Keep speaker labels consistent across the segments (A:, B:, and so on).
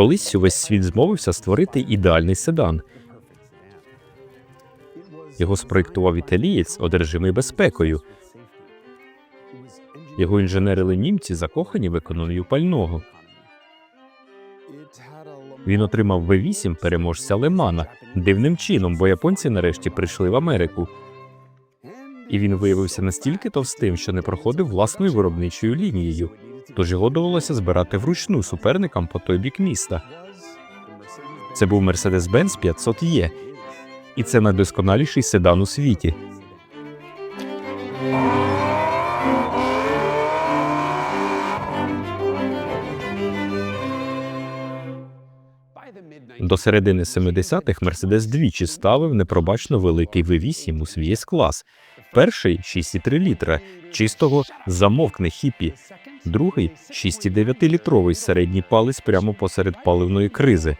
A: Колись увесь світ змовився створити ідеальний седан. Його спроєктував італієць, одержимий безпекою. Його інженерили німці, закохані в економію пального. Він отримав В8 переможця Лемана дивним чином, бо японці нарешті прийшли в Америку. І він виявився настільки товстим, що не проходив власною виробничою лінією. Тож його довелося збирати вручну суперникам по той бік міста. Це був Mercedes-Benz 500 e і це найдосконаліший седан у світі. До середини 70-х Мерседес двічі ставив непробачно великий V8 у свій С-клас. Перший 6,3 літра, чистого замовкне хіпі. Другий 6,9-літровий середній палець прямо посеред паливної кризи.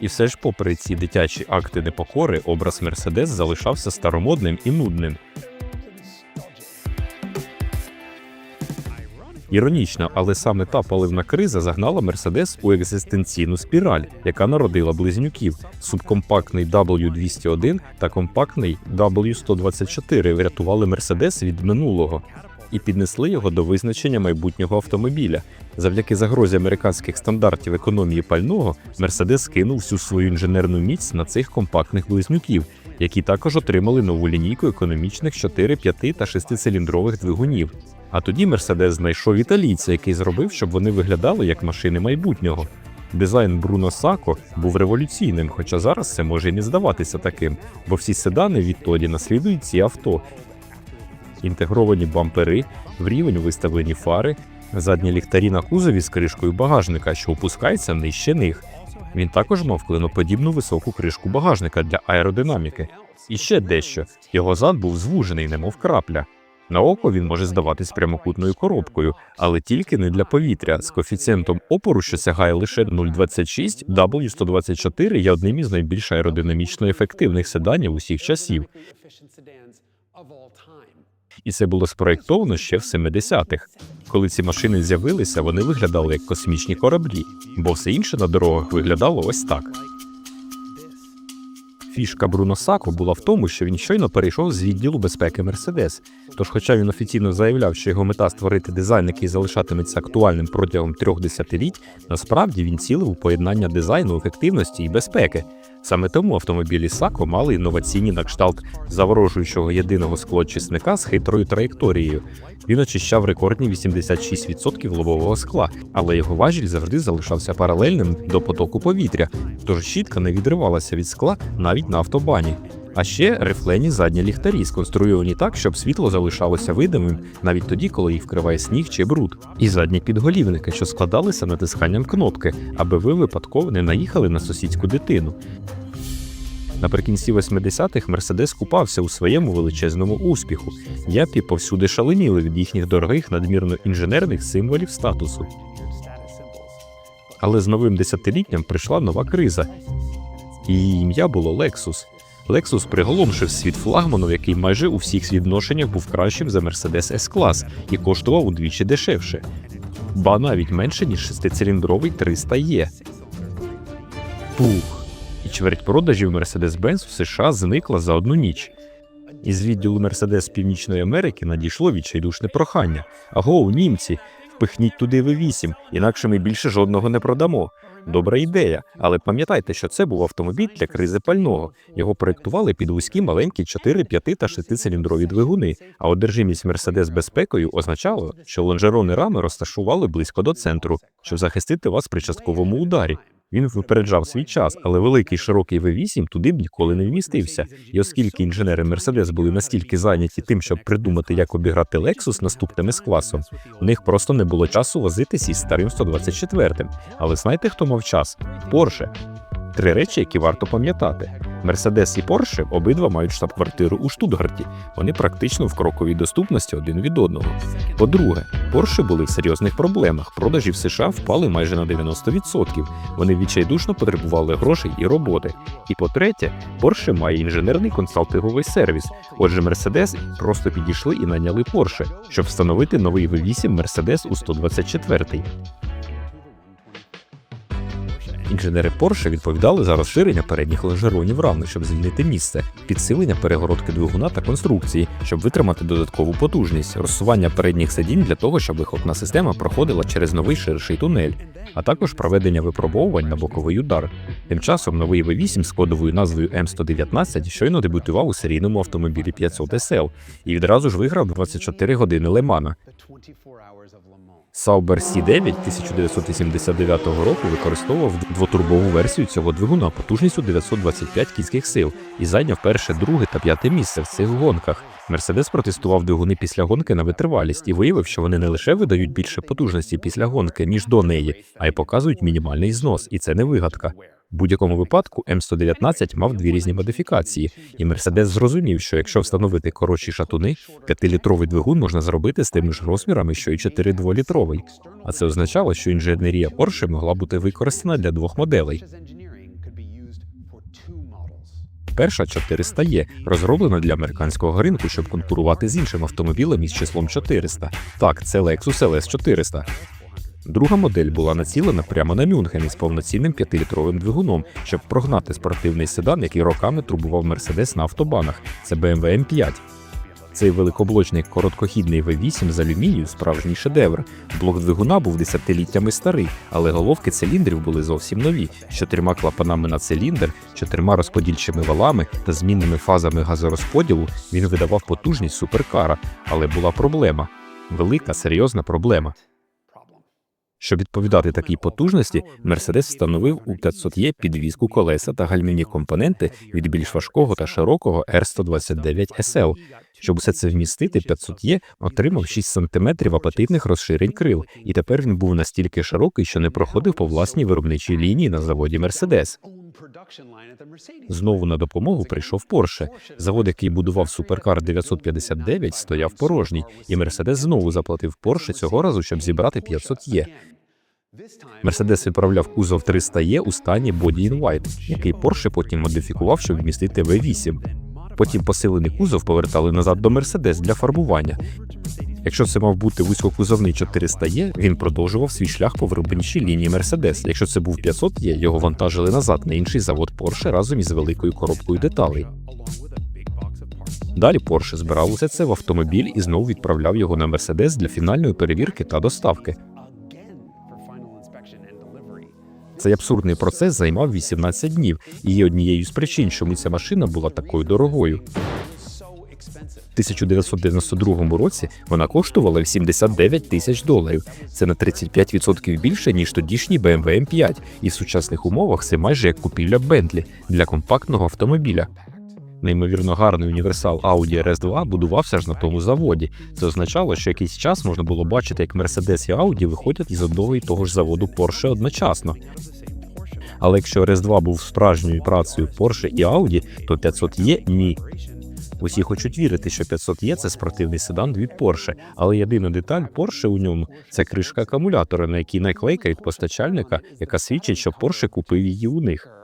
A: І все ж, попри ці дитячі акти непокори, образ Мерседес залишався старомодним і нудним. Іронічно, але саме та паливна криза загнала Мерседес у екзистенційну спіраль, яка народила близнюків субкомпактний W201 та компактний W124 врятували Мерседес від минулого і піднесли його до визначення майбутнього автомобіля. Завдяки загрозі американських стандартів економії пального, Мерседес кинув всю свою інженерну міць на цих компактних близнюків, які також отримали нову лінійку економічних 4, 5 та 6-циліндрових двигунів. А тоді Мерседес знайшов італійця, який зробив, щоб вони виглядали як машини майбутнього. Дизайн Бруно Сако був революційним, хоча зараз це може і не здаватися таким, бо всі седани відтоді наслідують ці авто. Інтегровані бампери, в рівень виставлені фари, задні ліхтарі на кузові з кришкою багажника, що опускається нижче них. Він також мав клиноподібну високу кришку багажника для аеродинаміки. І ще дещо його зад був звужений, немов крапля. На око він може здаватись прямокутною коробкою, але тільки не для повітря з коефіцієнтом опору, що сягає лише 0,26, W124 є одним із найбільш аеродинамічно ефективних седанів усіх часів. І це було спроєктовано ще в 70-х. Коли ці машини з'явилися, вони виглядали як космічні кораблі, бо все інше на дорогах виглядало ось так. Фішка Бруно Сако була в тому, що він щойно перейшов з відділу безпеки Мерседес. Тож, хоча він офіційно заявляв, що його мета створити дизайн, який залишатиметься актуальним протягом трьох десятиліть, насправді він цілив у поєднання дизайну, ефективності і безпеки. Саме тому автомобілі Сако мали інноваційні на кшталт заворожуючого єдиного склоочисника з хитрою траєкторією. Він очищав рекордні 86% лобового скла, але його важіль завжди залишався паралельним до потоку повітря, тож щітка не відривалася від скла навіть на автобані. А ще рифлені задні ліхтарі сконструйовані так, щоб світло залишалося видимим навіть тоді, коли їх вкриває сніг чи бруд, і задні підголівники, що складалися натисканням кнопки, аби ви випадково не наїхали на сусідську дитину. Наприкінці 80-х Мерседес купався у своєму величезному успіху. Япі повсюди шаленіли від їхніх дорогих надмірно інженерних символів статусу. Але з новим десятиліттям прийшла нова криза. Її ім'я було Lexus. Lexus приголомшив світ флагману, який майже у всіх відношеннях був кращим за Mercedes S-клас і коштував удвічі дешевше, ба навіть менше ніж шестициліндровий 300 е Пух! І чверть продажів Mercedes-Benz в США зникла за одну ніч. Із відділу Mercedes Північної Америки надійшло відчайдушне прохання. Аго, німці, впихніть туди V8, інакше ми більше жодного не продамо. Добра ідея, але пам'ятайте, що це був автомобіль для кризи пального. Його проєктували під вузькі маленькі 4, 5 та 6-циліндрові двигуни. А одержимість Мерседес безпекою означало, що лонжерони рами розташували близько до центру, щоб захистити вас при частковому ударі. Він випереджав свій час, але великий широкий V8 туди б ніколи не вмістився. І оскільки інженери Мерседес були настільки зайняті тим, щоб придумати, як обіграти Lexus наступним з класом, у них просто не було часу возитись із старим 124-м. Але знаєте, хто мав час? Порше. Три речі, які варто пам'ятати. Мерседес і Порше обидва мають штаб-квартиру у Штутгарті. Вони практично в кроковій доступності один від одного. По-друге, Порше були в серйозних проблемах. Продажі в США впали майже на 90%. Вони відчайдушно потребували грошей і роботи. І по-третє, Порше має інженерний консалтинговий сервіс. Отже, Мерседес просто підійшли і наняли Порше, щоб встановити новий V8 Мерседес у 124 Інженери Porsche відповідали за розширення передніх лонжеронів рами, щоб звільнити місце, підсилення перегородки двигуна та конструкції, щоб витримати додаткову потужність, розсування передніх сидінь для того, щоб вихлопна система проходила через новий ширший тунель, а також проведення випробовувань на боковий удар. Тим часом новий V8 з кодовою назвою М119 щойно дебютував у серійному автомобілі 500 SL і відразу ж виграв 24 години Лемана. Sauber C9 1989 року використовував двотурбову версію цього двигуна потужністю 925 кінських сил і зайняв перше, друге та п'яте місце в цих гонках. Мерседес протестував двигуни після гонки на витривалість і виявив, що вони не лише видають більше потужності після гонки, ніж до неї, а й показують мінімальний знос, і це не вигадка. В будь-якому випадку М119 мав дві різні модифікації, і Мерседес зрозумів, що якщо встановити коротші шатуни, 5-літровий двигун можна зробити з тими ж розмірами, що й 4-2-літровий. А це означало, що інженерія Porsche могла бути використана для двох моделей. Перша 400 є розроблена для американського ринку, щоб конкурувати з іншим автомобілем із числом 400. Так, це Lexus LS 400. Друга модель була націлена прямо на Мюнхен із повноцінним 5-літровим двигуном, щоб прогнати спортивний седан, який роками турбував Мерседес на автобанах. Це BMW M5. Цей великоблочний короткохідний V8 з алюмінію справжній шедевр. Блок двигуна був десятиліттями старий, але головки циліндрів були зовсім нові, з чотирма клапанами на циліндр, чотирма розподільчими валами та змінними фазами газорозподілу він видавав потужність суперкара, але була проблема велика серйозна проблема. Щоб відповідати такій потужності, Мерседес встановив у 500Е підвізку колеса та гальмівні компоненти від більш важкого та широкого R129 SL. Щоб усе це вмістити, 500Е отримав 6 см апатитних розширень крил, і тепер він був настільки широкий, що не проходив по власній виробничій лінії на заводі Мерседес. Знову на допомогу прийшов Porsche. Завод, який будував суперкар 959, стояв порожній, і Мерседес знову заплатив Porsche цього разу, щоб зібрати 500Е. Мерседес відправляв кузов 300Е у стані Body in White, який Porsche потім модифікував, щоб вмістити V8. Потім посилений кузов повертали назад до Мерседес для фарбування. Якщо це мав бути вузькокузовний 400Е, він продовжував свій шлях по виробничій лінії Мерседес. Якщо це був 500Е, його вантажили назад на інший завод Porsche разом із великою коробкою деталей. Далі Porsche збирав усе це в автомобіль і знову відправляв його на Мерседес для фінальної перевірки та доставки. Цей абсурдний процес займав 18 днів і є однією з причин, чому ця машина була такою дорогою. В 1992 році вона коштувала 89 тисяч доларів. Це на 35% більше ніж тодішній BMW M5, і в сучасних умовах це майже як купівля Bentley для компактного автомобіля. Неймовірно гарний універсал Audi RS2 будувався ж на тому заводі. Це означало, що якийсь час можна було бачити, як Mercedes і Audi виходять із одного і того ж заводу Porsche одночасно. Але якщо RS2 був справжньою працею Porsche і Audi, то 500 є ні. Усі хочуть вірити, що 500 є це спортивний седан від Porsche, але єдина деталь Porsche у ньому це кришка акумулятора, на якій наклейка від постачальника, яка свідчить, що Porsche купив її у них.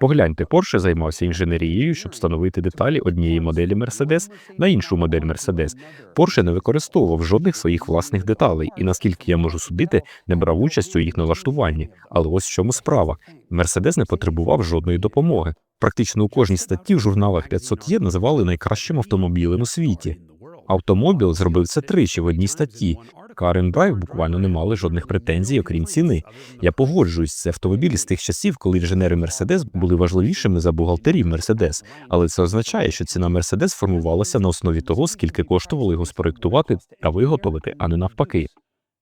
A: Погляньте, Porsche займався інженерією, щоб встановити деталі однієї моделі Mercedes на іншу модель Mercedes. Porsche не використовував жодних своїх власних деталей, і наскільки я можу судити, не брав участь у їх налаштуванні. Але ось в чому справа: Mercedes не потребував жодної допомоги. Практично у кожній статті в журналах 500 є називали найкращим автомобілем у світі. Автомобіл зробив це тричі в одній статті. Карен Драйв буквально не мали жодних претензій, окрім ціни. Я погоджуюсь, це автомобілі з тих часів, коли інженери Мерседес були важливішими за бухгалтерів Мерседес. Але це означає, що ціна Мерседес формувалася на основі того, скільки коштувало його спроектувати та виготовити, а не навпаки.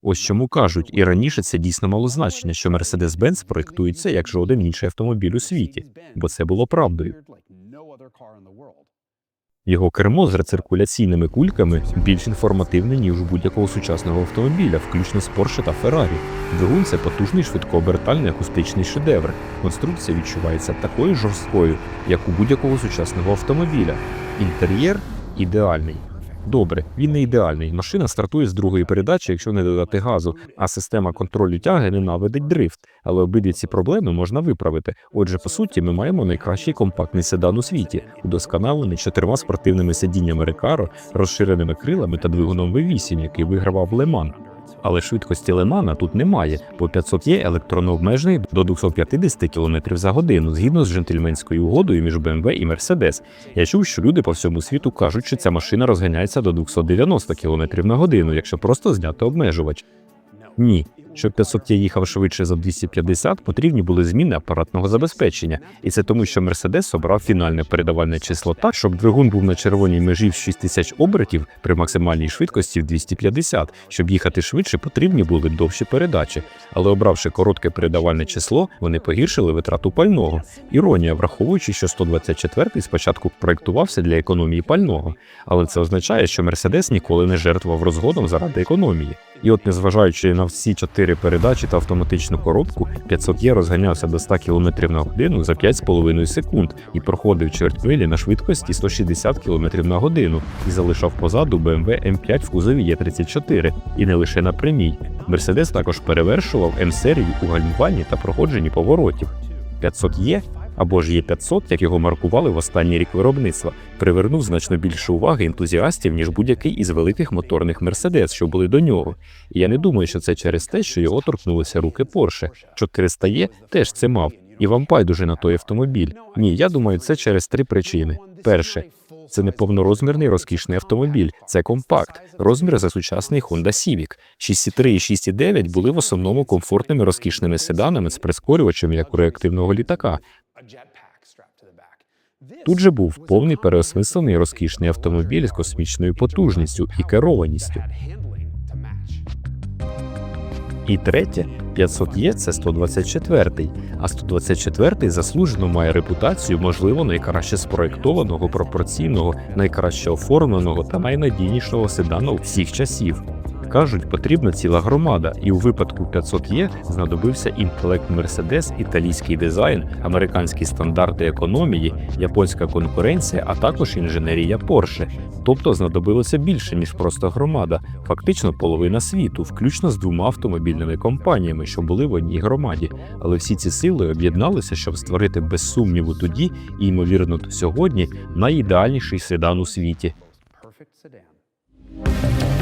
A: Ось чому кажуть, і раніше це дійсно мало значення, що Mercedes-Benz проектується як жоден інший автомобіль у світі, бо це було правдою. Його кермо з рециркуляційними кульками більш інформативне, ніж у будь-якого сучасного автомобіля, включно з Porsche та Ferrari. Двигун це потужний швидкообертальний акустичний шедевр. Конструкція відчувається такою жорсткою, як у будь-якого сучасного автомобіля. Інтер'єр ідеальний. Добре, він не ідеальний. Машина стартує з другої передачі, якщо не додати газу, а система контролю тяги ненавидить дрифт. Але обидві ці проблеми можна виправити. Отже, по суті, ми маємо найкращий компактний седан у світі, удосконалений чотирма спортивними сидіннями Рекаро, розширеними крилами та двигуном V8, який вигравав Леман. Але швидкості Лемана тут немає, бо 500 є електронно обмежений до 250 км за годину згідно з джентльменською угодою між BMW і Mercedes. Я чув, що люди по всьому світу кажуть, що ця машина розганяється до 290 км на годину, якщо просто зняти обмежувач. Ні. Щоб 500 їхав швидше за 250, потрібні були зміни апаратного забезпечення, і це тому, що Mercedes обрав фінальне передавальне число так, щоб двигун був на червоній межі в 6000 обертів при максимальній швидкості в 250. Щоб їхати швидше, потрібні були довші передачі. Але обравши коротке передавальне число, вони погіршили витрату пального. Іронія, враховуючи, що 124-й спочатку проєктувався для економії пального, але це означає, що Mercedes ніколи не жертвував розгоном заради економії. І от, незважаючи на всі чотири передачі та автоматичну коробку, 500 є розганявся до 100 км на годину за 5,5 секунд і проходив чверть милі на швидкості 160 км на годину і залишав позаду BMW M5 в кузові Е34, і не лише на прямій. Мерседес також перевершував М-серію у гальмуванні та проходженні поворотів. 500 є або ж є 500, як його маркували в останній рік виробництва, привернув значно більше уваги ентузіастів, ніж будь-який із великих моторних Мерседес, що були до нього. І я не думаю, що це через те, що його торкнулися руки Порше. 400 є теж це мав. І вам байдуже на той автомобіль. Ні, я думаю, це через три причини. Перше, це не повнорозмірний розкішний автомобіль, це компакт, розмір за сучасний Honda Civic. 6,3 і 6,9 були в основному комфортними розкішними седанами з прискорювачем як у реактивного літака. Тут же був повний переосмислений розкішний автомобіль з космічною потужністю і керованістю. І третє, 500 є це 124-й, а 124-й заслужено має репутацію, можливо, найкраще спроєктованого, пропорційного, найкраще оформленого та найнадійнішого седану всіх часів. Кажуть, потрібна ціла громада, і у випадку 500 є знадобився інтелект Mercedes, італійський дизайн, американські стандарти економії, японська конкуренція, а також інженерія Porsche. Тобто знадобилося більше ніж просто громада, фактично половина світу, включно з двома автомобільними компаніями, що були в одній громаді. Але всі ці сили об'єдналися, щоб створити без сумніву тоді і ймовірно сьогодні найідеальніший седан у світі.
B: perfect sedan.